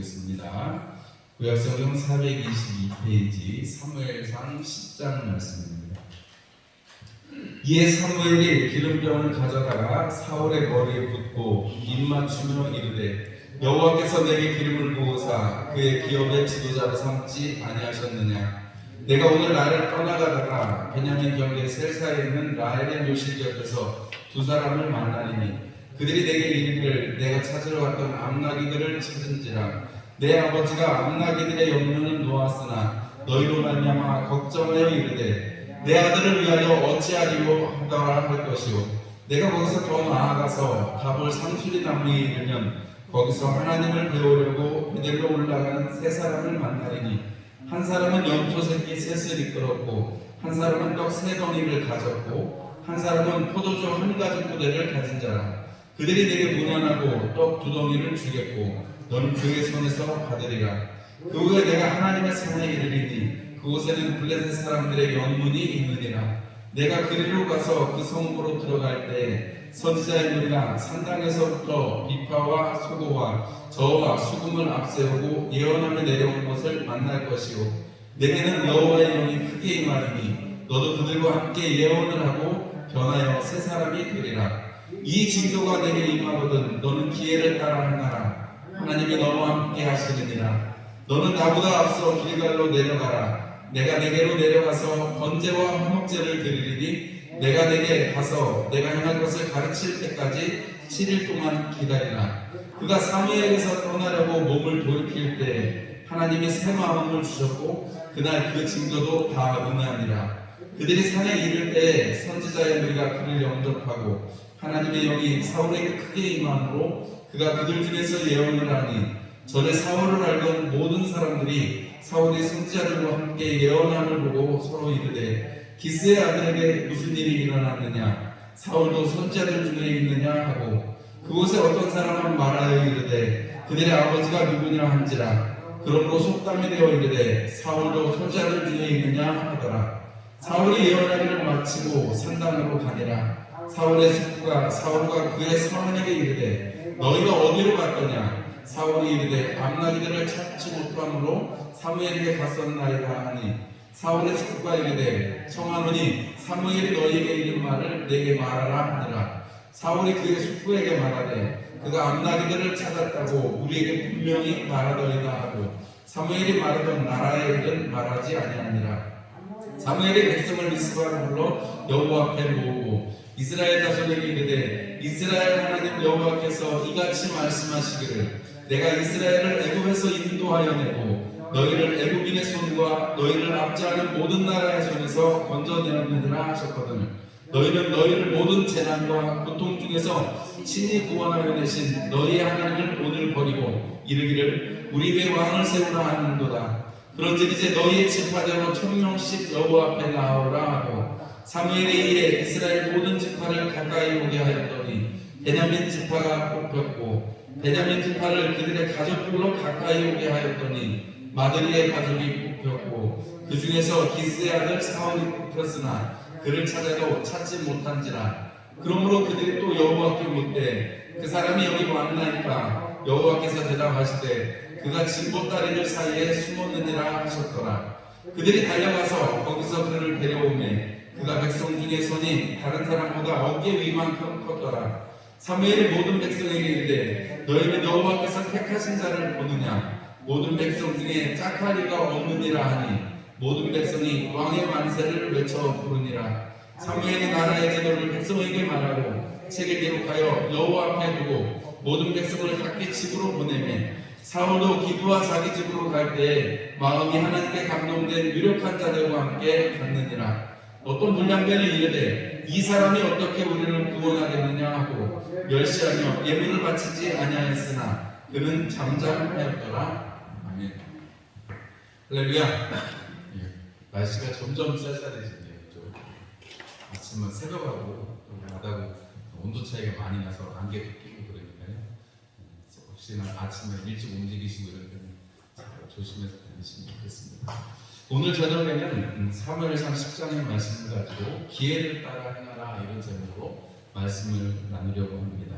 보겠습니다. 구약성경 422페이지 사무엘상 10장 말씀입니다. 이에 사무엘이 기름병을 가져다가 사울의 머리에 붓고 입맞추며 이르되 여호와께서 내게 기름을 부으사 그의 기업의 지도자로 삼지 아니하셨느냐 내가 오늘 나를 떠나가다가 베냐민 경계 셀사에 있는 라헬의 묘실 옆에서 두 사람을 만나리니 그들이 내게 이르기를 내가 찾으러 갔던 암나기들을 찾은지라 내 아버지가 암나기들의 염려는 놓았으나 너희로 말미암아 걱정하여 이르되 내 아들을 위하여 어찌하리요 하더라 할 것이요 내가 거기서 더 나아가서 가볼 상수리 나무에 이르면 거기서 하나님을 배우려고 베델로 올라가는 세 사람을 만나리니 한 사람은 염소 새끼 셋을 이끌었고 한 사람은 떡 세 덩이를 가졌고 한 사람은 포도주 한 가죽 부대를 가진 자라. 그들이 내게 무난하고 떡 두 덩이를 주겠고 너는 그의 손에서 받으리라. 그 후에 내가 하나님의 산에 이르리니 그곳에는 블레셋 사람들의 영문이 있느니라. 내가 그리로 가서 그 성으로 들어갈 때 선지자의 무리가 산당에서부터 비파와 소고와 저와 수금을 앞세우고 예언하며 내려온 것을 만날 것이요. 내게는 여호와의 영이 크게 임하리니 너도 그들과 함께 예언을 하고 변하여 새 사람이 되리라. 이 징조가 내게 임하거든 너는 기회를 따라 행하라 하나님이 너와 함께 하시느니라. 너는 나보다 앞서 길갈로 내려가라. 내가 내게로 내려가서 번제와 화목제를 드리리니 내가 내게 가서 내가 행할 것을 가르칠 때까지 7일 동안 기다리라. 그가 사무엘에서 떠나려고 몸을 돌이킬 때 하나님이 새 마음을 주셨고 그날 그 징조도 다 응하니라. 그들이 산에 이를 때 선지자의 무리가 그를 영접하고 하나님의 영이 사울에게 크게 임함으로 그가 그들 중에서 예언을 하니 전에 사울을 알던 모든 사람들이 사울이 선지자들과 함께 예언함을 보고 서로 이르되 기스의 아들에게 무슨 일이 일어났느냐? 사울도 선지자들 중에 있느냐? 하고 그곳에 어떤 사람은 말하여 이르되 그들의 아버지가 누구냐 한지라. 그러므로 속담이 되어 이르되 사울도 선지자들 중에 있느냐? 하더라. 사울이 예언하기를 마치고 산당으로 가니라 사울의 식구가 사울과 그의 사원에게 이르되 너희가 어디로 갔더냐? 사울이 이르되 암나기들을 찾지 못함으로 사무엘에게 갔었나이다 하니. 사울의 식구가 이르되 청하노니 사무엘이 너희에게 이른 말을 내게 말하라 하니라. 사울이 그의 숙부에게 말하되 그가 암나기들을 찾았다고 우리에게 분명히 말하더이다 하고 사무엘이 말하던 나라의 일은 말하지 아니하니라. 사무엘이 백성을 미스바로 불러 여호와 앞에 모으고 이스라엘 자손에게 이르되 이스라엘 하나님 여호와께서 이같이 말씀하시기를 내가 이스라엘을 애굽에서 인도하여 내고 너희를 애굽인의 손과 너희를 압제하는 모든 나라의 손에서 건져내었느니라 하셨거든. 너희는 너희를 모든 재난과 고통 중에서 친히 구원하여 내신 너희의 하나님을 오늘 버리고 이르기를 우리 왜 왕을 세우라 하는도다. 그런즉 이제 너희의 지파대로 천명씩 여호와 앞에 나오라 사무엘에 의해 이스라엘 모든 지파를 가까이 오게 하였더니 베냐민 지파가 뽑혔고 베냐민 지파를 그들의 가족들로 가까이 오게 하였더니 마드리의 가족이 뽑혔고 그 중에서 기스의 아들 사울이 뽑혔으나 그를 찾아도 찾지 못한지라. 그러므로 그들이 또 여호와께 묻되 그 사람이 여기 왔나이까? 여호와께서 대답하시되 그가 진보다리들 사이에 숨었느니라 하셨더라. 그들이 달려가서 거기서 그를 데려오매 그가 백성 중에 손이 다른 사람보다 어깨 위만큼 컸더라. 사무엘이 모든 백성에게 이르되 너희는 여호와께서 택하신 자를 보느냐? 모든 백성 중에 짝하리가 없느니라 하니 모든 백성이 왕의 만세를 외쳐 부르니라. 사무엘이 나라의 제도를 백성에게 말하고 책에 기록하여 여호와 앞에 두고 모든 백성을 각기 집으로 보내매 사울도 기부와 자기 집으로 갈때 마음이 하나님께 감동된 유력한 자들과 함께 갔느니라 어떤 불량배는 이르되 이 사람이 어떻게 우리를 구원하겠느냐? 하고 멸시하며 예물을 바치지 아니하였으나 그는 잠잠하였더라. 아멘. 할렐루야. 예, 날씨가 점점 쌀쌀해지네요 좀 아침은 새벽하고 좀 낮하고 온도 차이가 많이 나서 안개도 끼고 그러니까요. 그래서 혹시나 아침에 일찍 움직이시고 이럴 때는 잘 조심해서 다니시면 좋겠습니다 오늘 저녁에는 음, 사무엘상 10장의 말씀을 가지고 기회를 따라 행하라 이런 제목으로 말씀을 나누려고 합니다.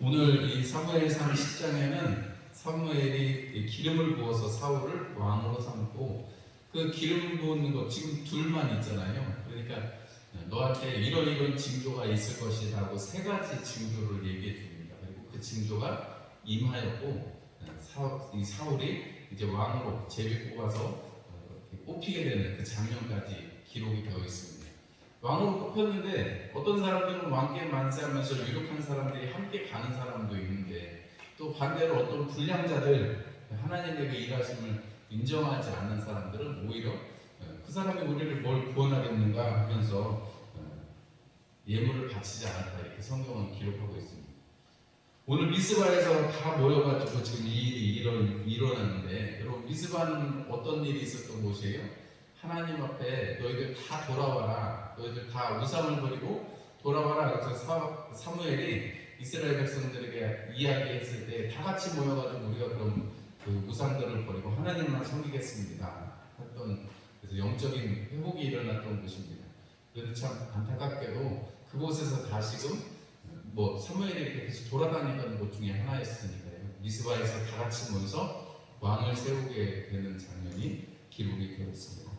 오늘 이 사무엘상 10장에는 사무엘이 기름을 부어서 사울을 왕으로 삼고 그 기름 부는 거 지금 둘만 있잖아요. 그러니까 너한테 이런 이런 징조가 있을 것이라고 세 가지 징조를 얘기해 줍니다. 그리고 그 징조가 임하였고 사, 이 사울이 이제 왕으로 제비 뽑아서 어, 뽑히게 되는 그 장면까지 기록이 되어 있습니다. 왕으로 뽑혔는데 어떤 사람들은 왕께 만세하면서 유력한 사람들이 함께 가는 사람도 있는데 또 반대로 어떤 불량자들 하나님에게 일하심을 인정하지 않는 사람들은 오히려 어, 그 사람이 우리를 뭘 구원하겠는가 하면서 어, 예물을 바치지 않았다 이렇게 성경은 기록하고 있습니다. 오늘 미스바에서 다 모여가지고 지금 이 일이 일어, 일어났는데 여러분 미스바는 어떤 일이 있었던 곳이에요? 하나님 앞에 너희들 다 돌아와라 너희들 다 우상을 버리고 돌아와라 그래서 사, 사무엘이 이스라엘 백성들에게 이야기했을 때 다 같이 모여가지고 우리가 그럼 그 우상들을 버리고 하나님만 섬기겠습니다 했던 그래서 영적인 회복이 일어났던 곳입니다. 그래서 참 안타깝게도 그곳에서 다시금 뭐 사무엘이 계속 돌아다니던 곳 중에 하나였으니까요. 미스바에서 다 같이 모여서 왕을 세우게 되는 장면이 기록이 되어 있습니다.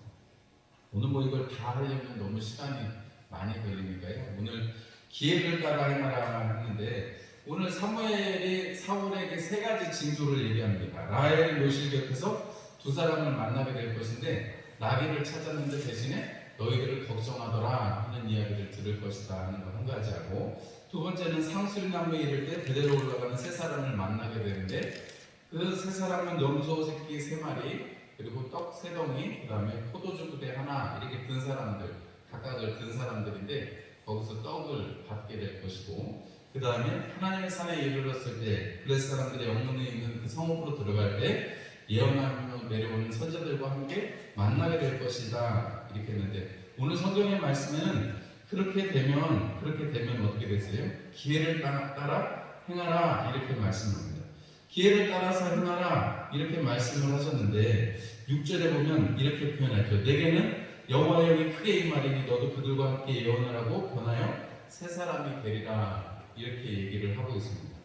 오늘 뭐 이걸 다 하려면 너무 시간이 많이 걸리니까요. 오늘 기회를 따라 행하라 했는데 오늘 사무엘이 사울에게 세 가지 징조를 얘기합니다. 라헬 묘실 곁에서 두 사람을 만나게 될 것인데 나귀를 찾았는데 대신에 너희들을 걱정하더라 하는 이야기를 들을 것이다 하는 거 한 가지하고 두 번째는 상술나무에 이를 때 그대로 올라가는 세 사람을 만나게 되는데 그 세 사람은 염소 새끼 세 마리 그리고 떡 세 덩이 그다음에 포도주 부대 하나 이렇게 든 사람들 각각을 든 사람들인데 거기서 떡을 받게 될 것이고 그 다음에 하나님의 산에 이르렀을 때 그레스 사람들의 영문에 있는 그 성읍으로 들어갈 때 예언하며 내려오는 선자들과 함께 만나게 될 것이다. 이렇게 했는데 오늘 성경의 말씀에는 그렇게 되면 그렇게 되면 어떻게 됐어요? 기회를 따라, 따라 행하라 이렇게 말씀합니다. 기회를 따라서 행하라 이렇게 말씀을 하셨는데 6절에 보면 이렇게 표현하죠. 내게는 여호와의 영이 크게 임하리니 너도 그들과 함께 예언을 하고 변하여 새 사람이 되리라 이렇게 얘기를 하고 있습니다.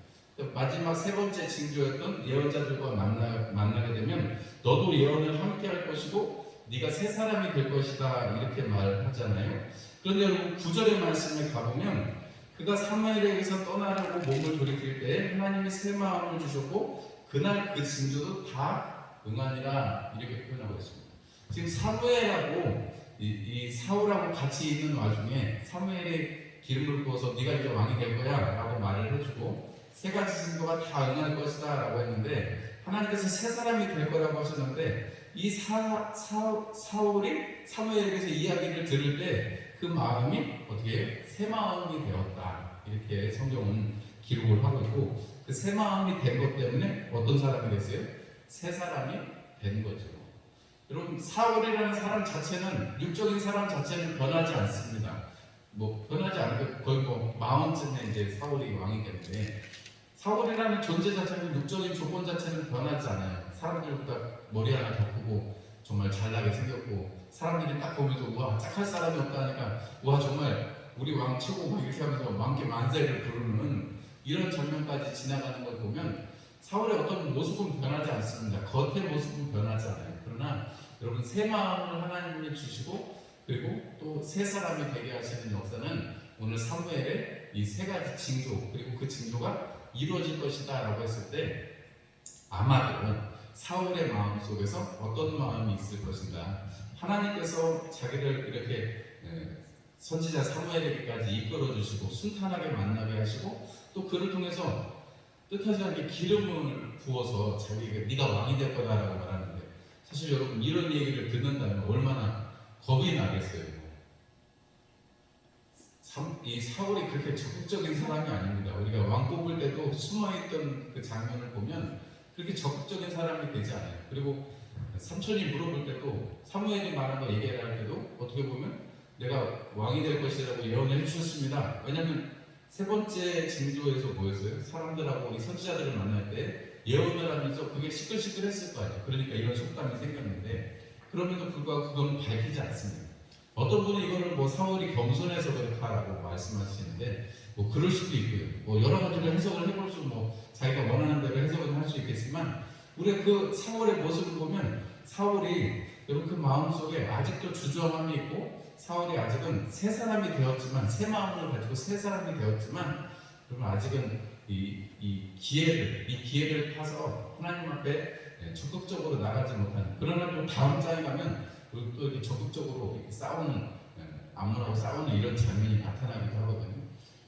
마지막 세 번째 징조였던 예언자들과 만나, 만나게 되면 너도 예언을 함께 할 것이고 네가 새 사람이 될 것이다 이렇게 말하잖아요. 그런데 여러분 구절의 말씀에 가보면 그가 사무엘에게서 떠나려고 몸을 돌이킬 때 하나님이 새 마음을 주셨고 그날 그 징조도 다 응하니라 이렇게 표현하고 있습니다. 지금 사무엘하고 이, 이 사울하고 같이 있는 와중에 사무엘이 기름을 부어서 네가 이제 왕이 될 거야라고 말을 해주고 세 가지 징조가 다 응할 것이다라고 했는데 하나님께서 새 사람이 될 거라고 하셨는데 이 사, 사, 사울이 사무엘에게서 이야기를 들을 때 그 마음이 어떻게? 새 마음이 되었다 이렇게 성경은 기록을 하고 있고 그 새 마음이 된 것 때문에 어떤 사람이 됐어요? 새 사람이 된 거죠. 여러분 사울이라는 사람 자체는 육적인 사람 자체는 변하지 않습니다. 뭐 변하지 않고 거의 뭐 마흔쯤에 이제 사울이 왕이 되는데 사울이라는 존재 자체는 육적인 조건 자체는 변하지 않아요. 사람들보다 머리 하나 더 크고 정말 잘나게 생겼고 사람들이 딱 보면서 우와 짝할 사람이 없다니까 우와 정말 우리 왕 최고 막 이렇게 하면서 왕께 만세를 부르는 이런 장면까지 지나가는 걸 보면 사울의 어떤 모습은 변하지 않습니다. 겉의 모습은 변하지 않아요. 그러나 여러분 새 마음을 하나님이 주시고 그리고 또 새 사람이 되게 하시는 역사는 오늘 사무엘의 이 세 가지 징조 그리고 그 징조가 이루어질 것이다라고 했을 때 아마도 사울의 마음 속에서 어떤 마음이 있을 것인가 하나님께서 자기를 이렇게 선지자 사무엘에게까지 이끌어 주시고 순탄하게 만나게 하시고 또 그를 통해서 뜻하지 않게 기름을 부어서 자기에게 네가 왕이 될 거다라고 말하는데 사실 여러분 이런 얘기를 듣는다면 얼마나 겁이 나겠어요. 이 사울이 그렇게 적극적인 사람이 아닙니다. 우리가 왕 뽑을 때도 숨어있던 그 장면을 보면 그렇게 적극적인 사람이 되지 않아요. 그리고 삼촌이 물어볼 때도 사무엘이 말한 거 얘기를 할 때도 어떻게 보면 내가 왕이 될 것이라고 예언을 해주셨습니다. 왜냐하면 세 번째 징조에서 뭐였어요? 사람들하고 우리 선지자들을 만날 때 예언을 하면서 그게 시끌시끌했을 거 아니에요. 그러니까 이런 속담이 생겼는데 그럼에도 불구하고 그거는 밝히지 않습니다. 어떤 분은 이거를 뭐 사울이 겸손해서 그렇다라고 말씀하시는데 뭐 그럴 수도 있고요. 뭐 여러 가지로 해석을 해볼 수, 뭐 자기가 원하는 대로 해석을 할 수 있겠지만 우리가 그 사울의 모습을 보면 사울이 여러분 그 마음 속에 아직도 주저함이 있고 사울이 아직은 새 사람이 되었지만 새 마음을 가지고 새 사람이 되었지만 그러면 아직은 이, 이 기회를 이 기회를 타서 하나님 앞에 예, 적극적으로 나가지 못하는 그러나 또 다음 장에 가면 또또 이렇게 적극적으로 이렇게 싸우는 예, 암문하고 싸우는 이런 장면이 나타나기도 하거든요.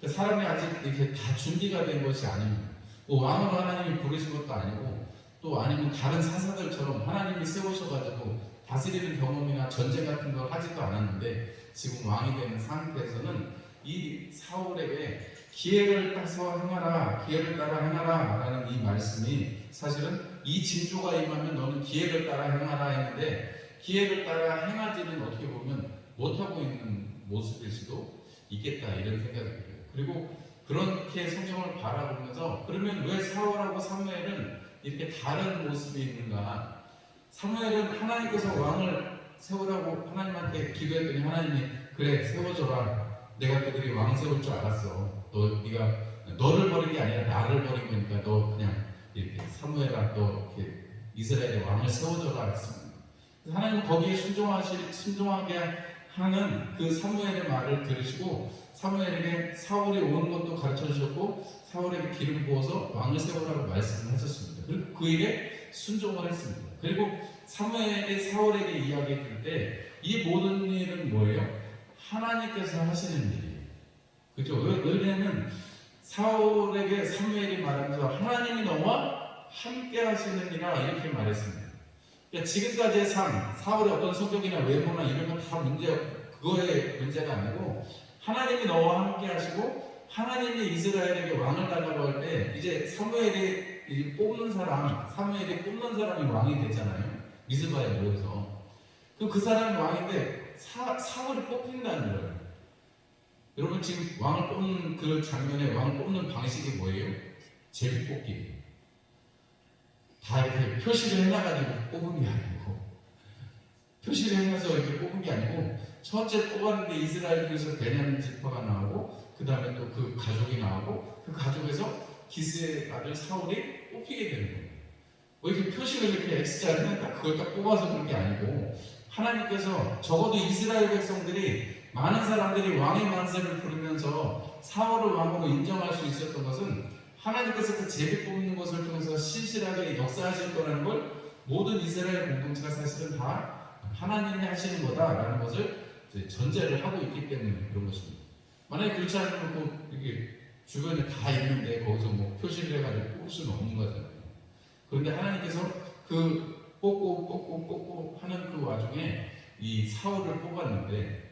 그러니까 사람이 아직 이렇게 다 준비가 된 것이 아닙니다. 뭐 왕으로 하나님이 부르신 것도 아니고 또 아니면 다른 사사들처럼 하나님이 세우셔가지고 다스리는 경험이나 전쟁 같은 걸 하지도 않았는데 지금 왕이 되는 상태에서는 이 사울에게 기회를 따서 행하라, 기회를 따라 행하라 라는 이 말씀이 사실은 이 징조가 임하면 너는 기회를 따라 행하라 했는데 기회를 따라 행하지는 어떻게 보면 못하고 있는 모습일 수도 있겠다 이런 생각이 들어요. 그리고 그렇게 성경을 바라보면서 그러면 왜 사울하고 사무엘은 이렇게 다른 모습이 있는가? 사무엘은 하나님께서 왕을 세우라고 하나님한테 기도했더니 하나님이 그래 세워줘라. 내가 그들이 왕 세울 줄 알았어. 너 네가 너를 버린 게 아니라 나를 버린 거니까 너 그냥 이렇게 사무엘아 너 이렇게 이스라엘의 왕을 세워줘라 했습니다. 하나님은 거기에 순종하실 순종하게 하는 그 사무엘의 말을 들으시고 사무엘에게 사울이 오는 것도 가르쳐 주셨고 사울에게 기름 부어서 왕을 세우라고 말씀을 하셨습니다. 그리고 그 일에 순종을 했습니다. 그리고 사무엘이 사울에게 이야기해 줄때이 모든 일은 뭐예요? 하나님께서 하시는 일이에요. 그죠? 왜- 왜냐하면 사울에게 사무엘이 말하면서 하나님이 너와 함께 하시느니라 이렇게 말했습니다. 그러니까 지금까지의 삶, 사울의 어떤 성격이나 외모나 이런 건 다 문제, 그거의 문제가 아니고 하나님이 너와 함께 하시고 하나님이 이스라엘에게 왕을 달라고 할 때 이제 사무엘이 이 뽑는 사람, 사무엘이 뽑는 사람이 왕이 되잖아요. 미스바에 모여서. 그, 그 사람이 왕인데 사, 사울이 뽑힌다는 거예요. 여러분 지금 왕을 뽑는 그 장면에 왕을 뽑는 방식이 뭐예요? 제비 뽑기. 다 이렇게 표시를 해놔가지고 뽑은 게 아니고 표시를 해놔서 이렇게 뽑은 게 아니고 첫째 뽑았는데 이스라엘 중에서 베냐민 지파가 나오고 그 다음에 또 그 가족이 나오고 그 가족에서 기스의 아들 사울이 뽑히게 되는 거예요. 왜 이렇게 표시를 이렇게 X자를 해놨다 그걸 딱 뽑아서 그런 게 아니고 하나님께서 적어도 이스라엘 백성들이 많은 사람들이 왕의 만세를 부르면서 사울을 왕으로 인정할 수 있었던 것은 하나님께서 그 제비 뽑는 것을 통해서 신실하게 역사하실 거라는 걸 모든 이스라엘 공동체가 사실은 다 하나님이 하시는 거다라는 것을 전제를 하고 있기 때문에 그런 것입니다. 만약에 그렇지 않으면 뭐 이게 주변에 다 있는데 거기서 뭐 표시를 해가지고 뽑을 수는 없는 거잖아요. 그런데 하나님께서 그 뽑고 뽑고 뽑고 하는 그 와중에 이 사울을 뽑았는데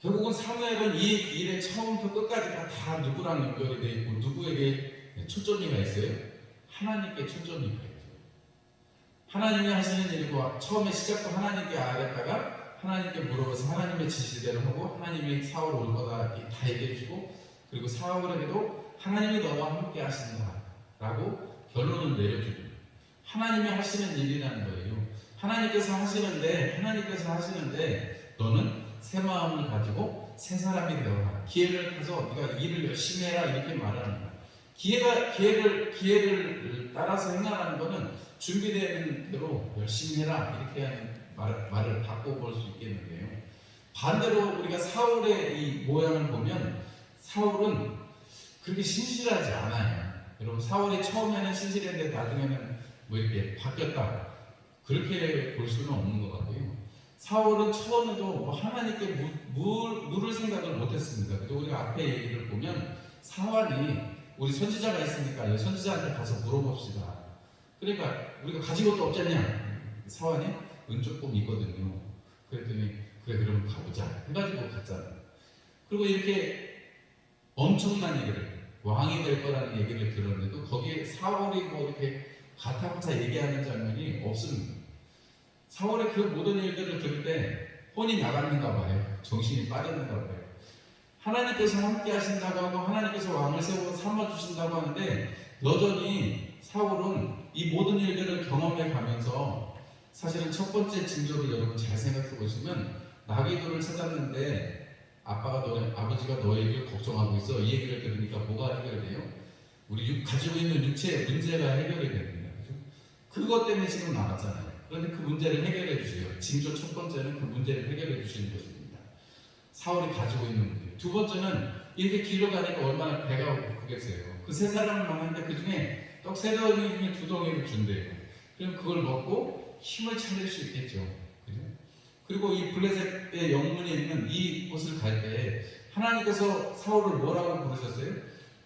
결국은 사무엘은 이 일의 처음부터 끝까지 다, 다 누구랑 연결이 돼 있고 누구에게 초점이가 있어요? 하나님께 초점이 있어요. 하나님이 하시는 일이고 처음에 시작도 하나님께 알았다가 하나님께 물어봐서 하나님의 지시대로 하고 하나님이 사울 올 거다 다 얘기해 주시고 그리고 사울에게도 하나님이 너와 함께 하신다 라고 결론을 내려줍니다. 하나님이 하시는 일이라는 거예요. 하나님께서 하시는데 하나님께서 하시는데 너는 새 마음을 가지고 새 사람이 되어라. 기회를 타서 네가 일을 열심히 해라 이렇게 말하는 거야. 기회가 기회를 기회를 따라서 행하라는 거는 준비되는 대로 열심히 해라 이렇게 하는 말, 말을 바꿔볼 수 있겠는데요. 반대로 우리가 사울의 이 모양을 보면 사울은 그렇게 신실하지 않아요. 여러분 사울이 처음에는 신실했는데 나중에는 뭐 이렇게 바뀌었다 그렇게 볼 수는 없는 것 같고요. 사울은 처음에도 뭐 하나님께 물, 물, 물을 생각을 못했습니다. 그래서 우리가 앞에 얘기를 보면 사환이 우리 선지자가 있으니까 이 선지자한테 가서 물어봅시다. 그러니까 우리가 가진 것도 없잖냐. 사환이 은 조금 있거든요. 그랬더니 그래 그럼 가보자 해가지고 갔잖아요. 그리고 이렇게 엄청난 얘기를 왕이 될 거라는 얘기를 들었는데도 거기에 사울이 뭐 이렇게 가타부타 얘기하는 장면이 없습니다. 4월에 그 모든 일들을 들을 때 혼이 나갔는가 봐요. 정신이 빠졌는가 봐요. 하나님께서 함께 하신다고 하고 하나님께서 왕을 세워 삼아 주신다고 하는데 여전히 사울은 이 모든 일들을 경험해 가면서 사실은 첫 번째 징조를 여러분 잘 생각해 보시면 나귀들을 찾았는데 아빠가 너 아버지가 너에게 걱정하고 있어 이 얘기를 들으니까 뭐가 해결돼요? 우리 육- 가지고 있는 육체의 문제가 해결이 됩니다. 그것 때문에 지금 나왔잖아요. 그런데 그 문제를 해결해 주세요. 징조 첫 번째는 그 문제를 해결해 주시는 것입니다. 사울이 가지고 있는 문제. 두 번째는 이렇게 길로 가니까 얼마나 배가 고프겠어요. 그 세 사람을 만났는데 그 중에 떡 세 덩이 두 덩이를 준대요. 그럼 그걸 먹고 힘을 차릴 수 있겠죠. 그리고 이 블레셋의 영문에 있는 이 곳을 갈 때 하나님께서 사울을 뭐라고 부르셨어요?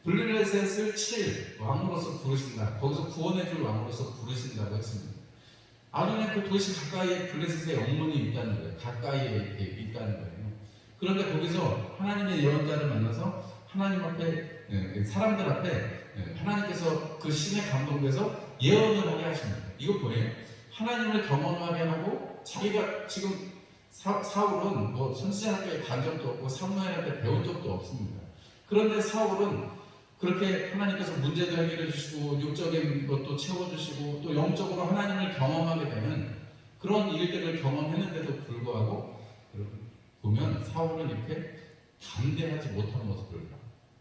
블레셋을 칠 왕으로서 부르신다. 거기서 구원해줄 왕으로서 부르신다고 했습니다. 아론의 그 도시 가까이에 블레셋의 영문이 있다는 거예요. 가까이에 있다는 거예요. 그런데 거기서 하나님의 예언자를 만나서 하나님 앞에 예, 사람들 앞에 예, 하나님께서 그 신에 감동돼서 예언을 하게 하십니다. 이거 뭐예요? 하나님을 경험하게 하고 자기가 지금 사, 사울은 뭐 선지자학교에 간 적도 없고 사무엘한테 배운 적도 없습니다. 그런데 사울은 그렇게 하나님께서 문제도 해결해 주시고 육적인 것도 채워주시고 또 영적으로 하나님을 경험하게 되는 그런 일들을 경험했는데도 불구하고 보면 사울은 이렇게 담대하지 못한 모습을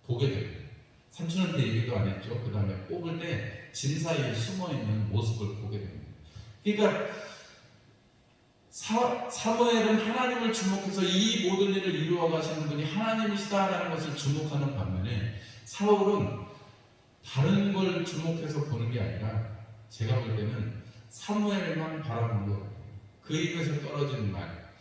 보게 됩니다. 삼촌한테 얘기도 안 했죠. 그 다음에 뽑을 때짐 사이에 숨어 있는 모습을 보게 됩니다. 그러니까 사, 사무엘은 하나님을 주목해서 이 모든 일을 이루어 가시는 분이 하나님이시다라는 것을 주목하는 반면에 사울은 다른 걸 주목해서 보는 게 아니라 제가 볼 때는 사무엘만 바라보는 것. 그 입에서 떨어지는 말.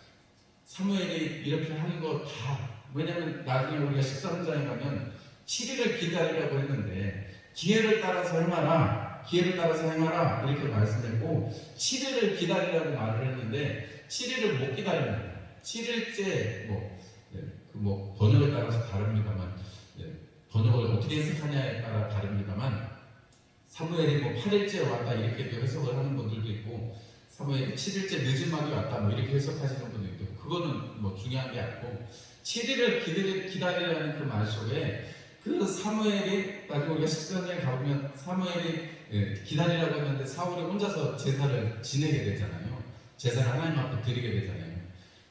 사무엘이 이렇게 하는 거 다 왜냐면 나중에 우리가 13장에 가면 7일을 기다리라고 했는데 기회를 따라서 행하라 기회를 따라서 행하라 이렇게 말씀했고 7일을 기다리라고 말을 했는데 7일을 못 기다립니다. 7일째 뭐, 네, 그뭐 번역에 따라서 다릅니다만 네, 번역을 어떻게 해석하냐에 따라 다릅니다만 사무엘이 뭐 8일째 왔다 이렇게도 해석을 하는 분들도 있고 사무엘이 7일째 늦음하게 왔다 뭐 이렇게 해석하시는 분도 있고 그거는 뭐 중요한 게 아니고 7일을 기다리, 기다리라는 그 말 속에 그 사무엘이 나중에 우리가 10장에 가보면 사무엘이 예, 기다리라고 했는데 사울이 혼자서 제사를 지내게 되잖아요. 제사를 하나님 앞에 드리게 되잖아요.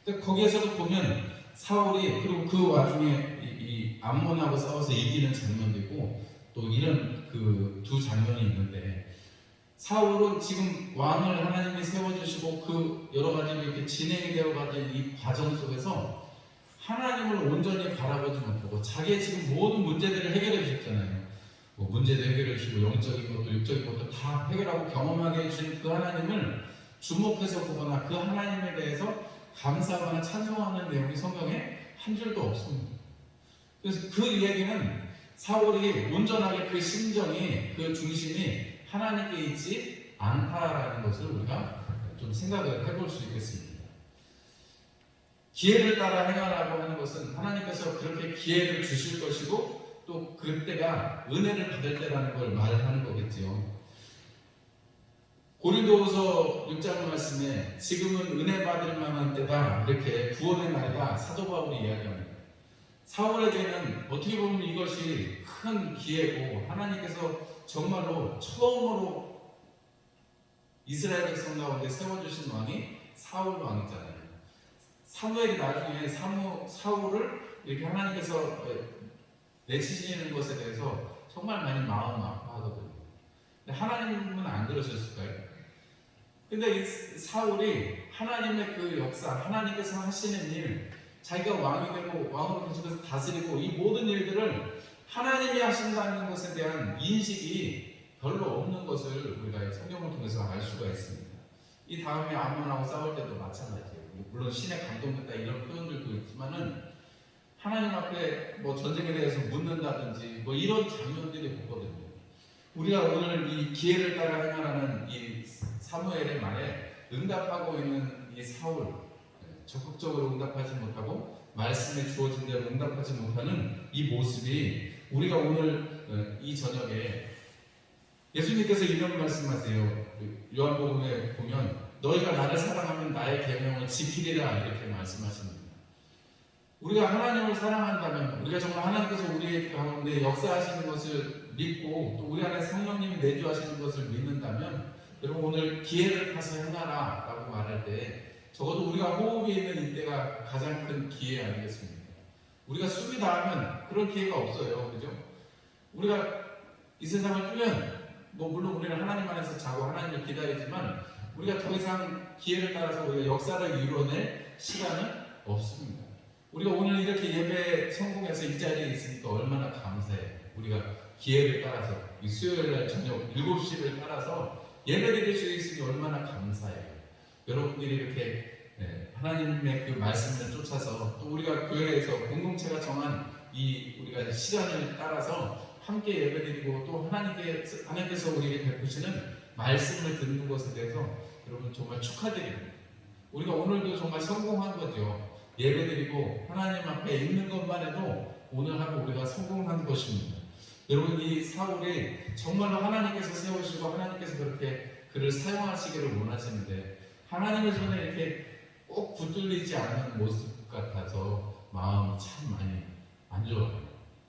근데 거기에서도 보면 사울이 그리고 그 와중에 이, 이 암몬하고 싸워서 이기는 장면도 있고 또 이런 그 두 장면이 있는데 사울은 지금 왕을 하나님이 세워주시고 그 여러 가지 이렇게 진행이 되어가는 이 과정 속에서 하나님을 온전히 바라보지 못하고 자기의 지금 모든 문제들을 해결해 주셨잖아요. 뭐 문제도 해결해 주시고 영적인 것도 육적인 것도 다 해결하고 경험하게 해주신 그 하나님을 주목해서 보거나 그 하나님에 대해서 감사하거나 찬송하는 내용이 성경에 한 줄도 없습니다. 그래서 그 이야기는 사울이 온전하게 그 심정이 그 중심이 하나님께 있지 않다라는 것을 우리가 좀 생각을 해볼 수 있겠습니다. 기회를 따라 행하라고 하는 것은 하나님께서 그렇게 기회를 주실 것이고 또 그때가 은혜를 받을 때라는 걸 말하는 거겠지요. 고린도후서 6장 말씀에 지금은 은혜 받을 만한 때다 이렇게 구원의 날이다 사도 바울이 이야기합니다. 사울에게는 어떻게 보면 이것이 큰 기회고 하나님께서 정말로 처음으로 이스라엘 백성 가운데 세워주신 왕이 사울 왕이잖아요. 사무엘이 나중에 사무, 사울을 이렇게 하나님께서 내치시는 것에 대해서 정말 많이 마음 아파하거든요. 하나님은 안 그러셨을까요? 근데 이 사울이 하나님의 그 역사, 하나님께서 하시는 일, 자기가 왕이 되고 왕으로 계속해서 다스리고 이 모든 일들을 하나님이 하신다는 것에 대한 인식이 별로 없는 것을 우리가 성경을 통해서 알 수가 있습니다. 이 다음에 아몬하고 싸울 때도 마찬가지예요. 뭐 물론 신의 감동됐다 이런 표현들도 있지만은 하나님 앞에 뭐 전쟁에 대해서 묻는다든지 뭐 이런 장면들이 보거든요. 우리가 오늘 이 기회를 따라 행하라는 이 사무엘의 말에 응답하고 있는 이 사울 적극적으로 응답하지 못하고 말씀에 주어진 대로 응답하지 못하는 이 모습이 우리가 오늘 어, 이 저녁에 예수님께서 이런 말씀하세요. 요한복음에 보면 너희가 나를 사랑하면 나의 계명을 지키리라 이렇게 말씀하십니다. 우리가 하나님을 사랑한다면 우리가 정말 하나님께서 우리 가운데 역사하시는 것을 믿고 또 우리 안에 성령님이 내주하시는 것을 믿는다면 여러분 오늘 기회를 타서 행하라 라고 말할 때 적어도 우리가 호흡이 있는 이때가 가장 큰 기회 아니겠습니까? 우리가 수비 당하면 그럴 기회가 없어요. 그죠? 우리가 이 세상을 뜨면 뭐 물론 우리는 하나님 안에서 자고 하나님을 기다리지만 우리가 더 이상 기회를 따라서 우리가 역사를 이뤄낼 시간은 없습니다. 우리가 오늘 이렇게 예배 성공해서 이 자리에 있으니까 얼마나 감사해요. 우리가 기회를 따라서 이 수요일 날 저녁 7시를 따라서 예배 드릴 수 있으니 얼마나 감사해요. 여러분들이 이렇게 네, 하나님의 그 말씀을 쫓아서 또 우리가 교회에서 공동체가 정한 이 우리가 시간을 따라서 함께 예배드리고 또 하나님께서, 하나님께서 우리에게 베푸시는 말씀을 듣는 것에 대해서 여러분 정말 축하드립니다. 우리가 오늘도 정말 성공한 거죠. 예배드리고 하나님 앞에 있는 것만 해도 오늘 하루 우리가 성공한 것입니다. 여러분 이 사울이 정말로 하나님께서 세우시고 하나님께서 그렇게 그를 사용하시기를 원하시는데 하나님의 손에 이렇게 꼭 붙들리지 않는 모습 같아서 마음이 참 많이 안 좋아요.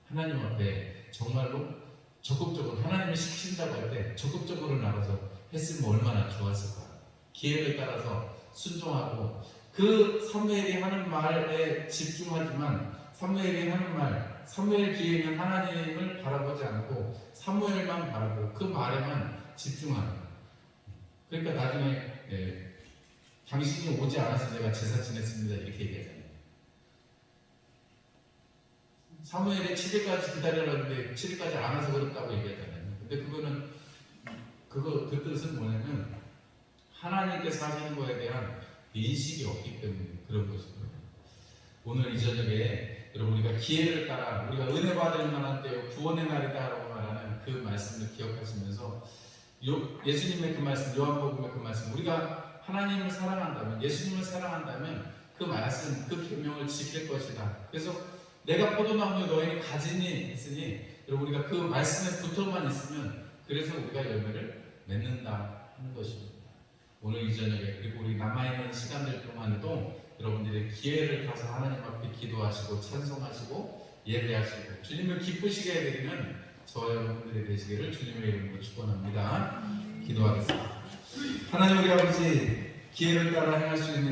하나님 앞에 정말로 적극적으로 하나님이 시키신다고 할 때 적극적으로 나가서 했으면 얼마나 좋았을까. 기회를 따라서 순종하고 그 사무엘이 하는 말에 집중하지만 사무엘이 하는 말, 사무엘 뒤에 있는 하나님을 바라보지 않고 사무엘만 바라보고 그 말에만 집중하는. 그러니까 나중에 예, 당신이 오지 않아서 제가 제사 지냈습니다 이렇게 얘기하잖아요. 사무엘이 7일까지 기다려라는데 7일까지 안 와서 그렇다고 얘기하잖아요. 근데 그거는 그거 그 뜻은 뭐냐면 하나님께서 하시는 거에 대한 인식이 없기 때문에 그런 것이거든요. 오늘 이 저녁에 여러분 우리가 기회를 따라 우리가 은혜 받을 만한 때요 구원의 날이다라고 말하는 그 말씀을 기억하시면서 요, 예수님의 그 말씀 요한복음의 그 말씀 우리가 하나님을 사랑한다면 예수님을 사랑한다면 그 말씀 그 계명을 지킬 것이다. 그래서 내가 포도나무에 너희는 가진이 있으니 여러분 우리가 그 말씀에 붙어만 있으면 그래서 우리가 열매를 맺는다 하는 것입니다. 오늘 이 저녁에 그리고 우리 남아있는 시간들 동안에도 여러분들의 기회를 타서 하나님 앞에 기도하시고 찬송하시고 예배하시고 주님을 기쁘시게 해드리는 저와 여러분들이 되시기를 주님의 이름으로 축원합니다. 기도하겠습니다. 하나님 우리 아버지 기회를 따라 행할 수 있는